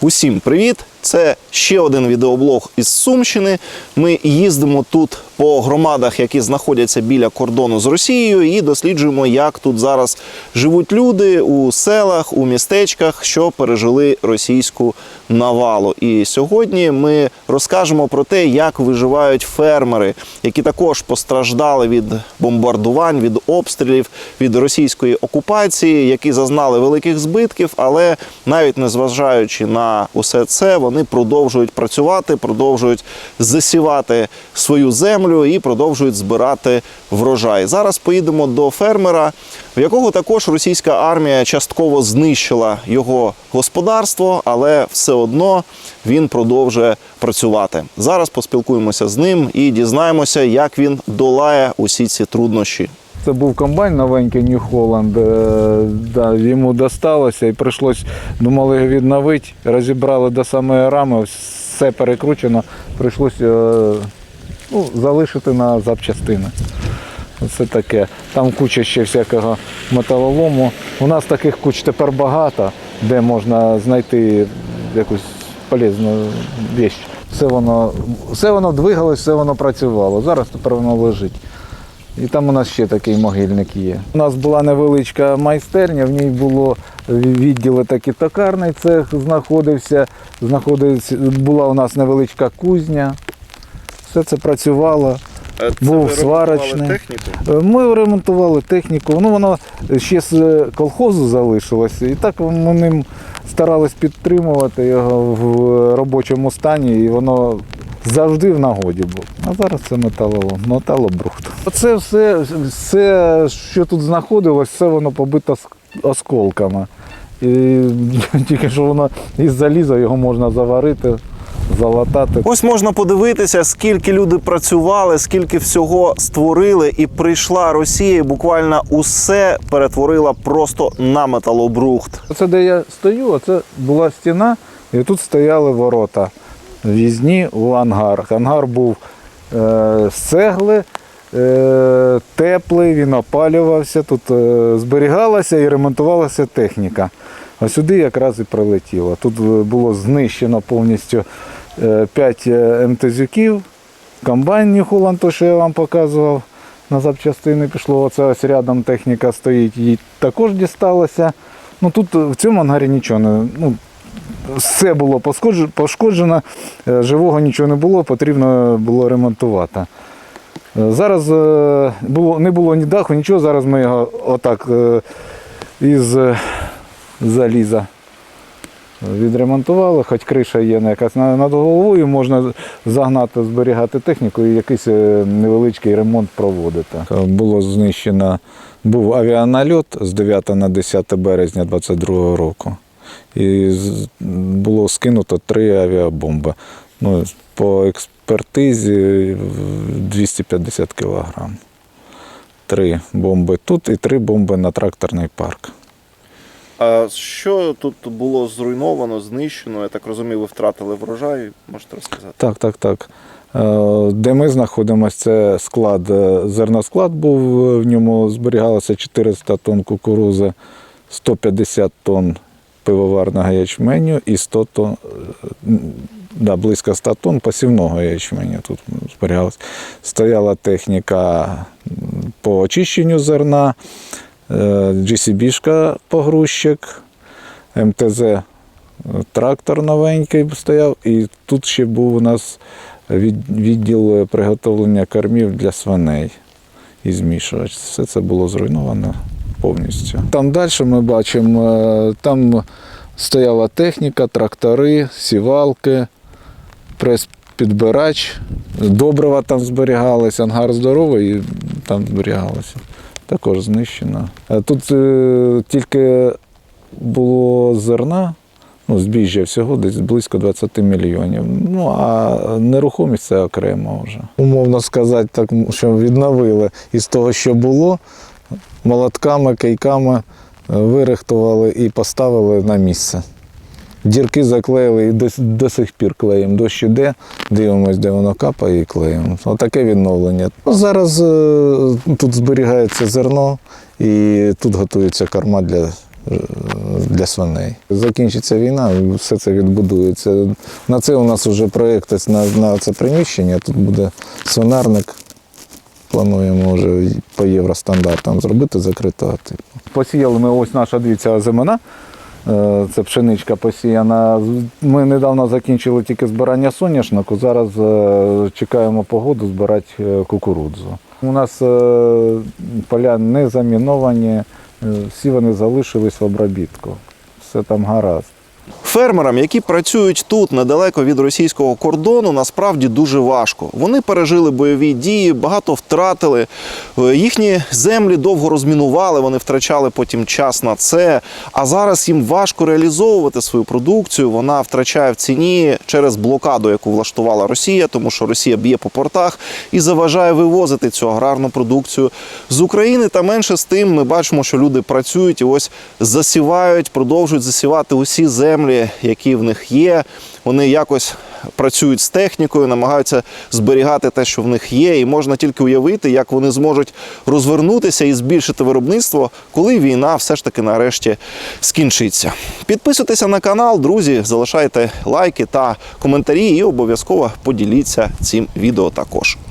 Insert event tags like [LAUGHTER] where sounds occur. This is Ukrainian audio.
Усім привіт! Це ще один відеоблог із Сумщини. Ми їздимо тут по громадах, які знаходяться біля кордону з Росією, і досліджуємо, як тут зараз живуть люди у селах, у містечках, що пережили російську навалу. І сьогодні ми розкажемо про те, як виживають фермери, які також постраждали від бомбардувань, від обстрілів, від російської окупації, які зазнали великих збитків, але навіть незважаючи на усе це, вони продовжують працювати, продовжують засівати свою землю і продовжують збирати врожай. Зараз поїдемо до фермера, в якого також російська армія частково знищила його господарство, але все одно він продовжує працювати. Зараз поспілкуємося з ним і дізнаємося, як він долає усі ці труднощі. Це був комбайн новенький New Holland. е, Да, йому досталося і прийшлось, думали відновити, розібрали до самої рами, все перекручено, прийшлось е, ну, залишити на запчастини. Це таке. Там куча ще всякого металолому. У нас таких куч тепер багато, де можна знайти якусь полезну річ. Все воно, все воно двигалось, все воно працювало. Зараз тепер воно лежить. І там у нас ще такий могильник є. У нас була невеличка майстерня, в ній було відділи такий токарний цех знаходився, знаходився, була у нас невеличка кузня. Все це працювало. Був сварочний. Е, Ми ремонтували техніку. Ну, воно ще з е, колхозу залишилося. І так ми ним старались підтримувати його в робочому стані, і воно завжди в нагоді було. А зараз це металолом, металобрухт. Оце все, все, що тут знаходилось, все воно побито осколками. І [LAUGHS] тільки що воно із заліза його можна заварити, залатати. Ось можна подивитися, скільки люди працювали, скільки всього створили, і прийшла Росія, і буквально усе перетворила просто на металобрухт. Оце де я стою, оце була стіна, і тут стояли ворота в'їзні у ангар. Ангар був е, з цегли, е, теплий, він опалювався, тут е, зберігалася і ремонтувалася техніка. А сюди якраз і прилетіло. Тут було знищено повністю 5 МТЗюків, комбайн Holland, то, що я вам показував. На запчастини пішло. Оце ось рядом техніка стоїть, їй також дісталося. Ну тут в цьому ангарі нічого не. Ну, все було пошкоджено, е, живого нічого не було, потрібно було ремонтувати. Е, Зараз е, було, не було ні даху, нічого, зараз ми його отак із заліза відремонтували, хоч криша є якась над головою, можна загнати, зберігати техніку і якийсь невеличкий ремонт проводити. Було знищено, був авіанальот з 9 на 10 березня 22 року. І було скинуто три авіабомби. Ну, по експертизі 250 кілограм. Три бомби тут і три бомби на тракторний парк. А що тут було зруйновано, знищено? Я так розумію, ви втратили врожай. Можете розказати? Так, так, так. Е, Де ми знаходимося, це склад, е, зерносклад був, в ньому зберігалося 400 тонн кукурузи, 150 тонн пивоварного ячменю і 100 тонн, е, да, близько 100 тонн посівного ячменю тут зберігалося. Стояла техніка по очищенню зерна, е, GCB-шка погрузчик, МТЗ трактор новенький стояв, і тут ще був у нас відділ приготовлення кормів для свиней і змішувач. Все це було зруйновано повністю. Там далі ми бачимо, е, там стояла техніка, трактори, сівалки, прес-підбирач, добрива там зберігалися, ангар здоровий і там зберігалося. Також знищено. Е, Тут е, тільки було зерна, ну, збіжжя всього десь близько 20 мільйонів. Ну, а нерухомість це окремо вже. Умовно сказати, так, що відновили із того, що було, молотками, кийками е, вирихтували і поставили на місце. Дірки заклеїли і до, до сих пір клеїмо. Дощ іде, дивимося, де воно капає і клеїмо. Отаке відновлення. Ну, Зараз е, тут зберігається зерно і тут готується корма для е, для свиней. Закінчиться війна, все це відбудується. На це у нас вже проєкт на, на це приміщення. Тут буде свинарник. Плануємо вже по євростандартам зробити закритого типу. Посіяли ми ось наша дивіться зимина. Е, Це пшеничка посіяна. Ми недавно закінчили тільки збирання соняшнику. Зараз е, чекаємо погоду збирати е, кукурудзу. У нас поля не заміновані, всі вони залишились в обробітку. Все там гаразд. Фермерам, які працюють тут недалеко від російського кордону, насправді дуже важко. Вони пережили бойові дії, багато втратили. Е, Їхні землі довго розмінували, вони втрачали потім час на це. А зараз їм важко реалізовувати свою продукцію. Вона втрачає в ціні через блокаду, яку влаштувала Росія, тому що Росія б'є по портах і заважає вивозити цю аграрну продукцію з України. Та менше з тим ми бачимо, що люди працюють і ось засівають, продовжують засівати усі землі, які в них є. Вони якось працюють з технікою, намагаються зберігати те, що в них є, і можна тільки уявити, як вони зможуть розвернутися і збільшити виробництво, коли війна все ж таки нарешті скінчиться. Підписуйтеся на канал, друзі, залишайте лайки та коментарі, і обов'язково поділіться цим відео також.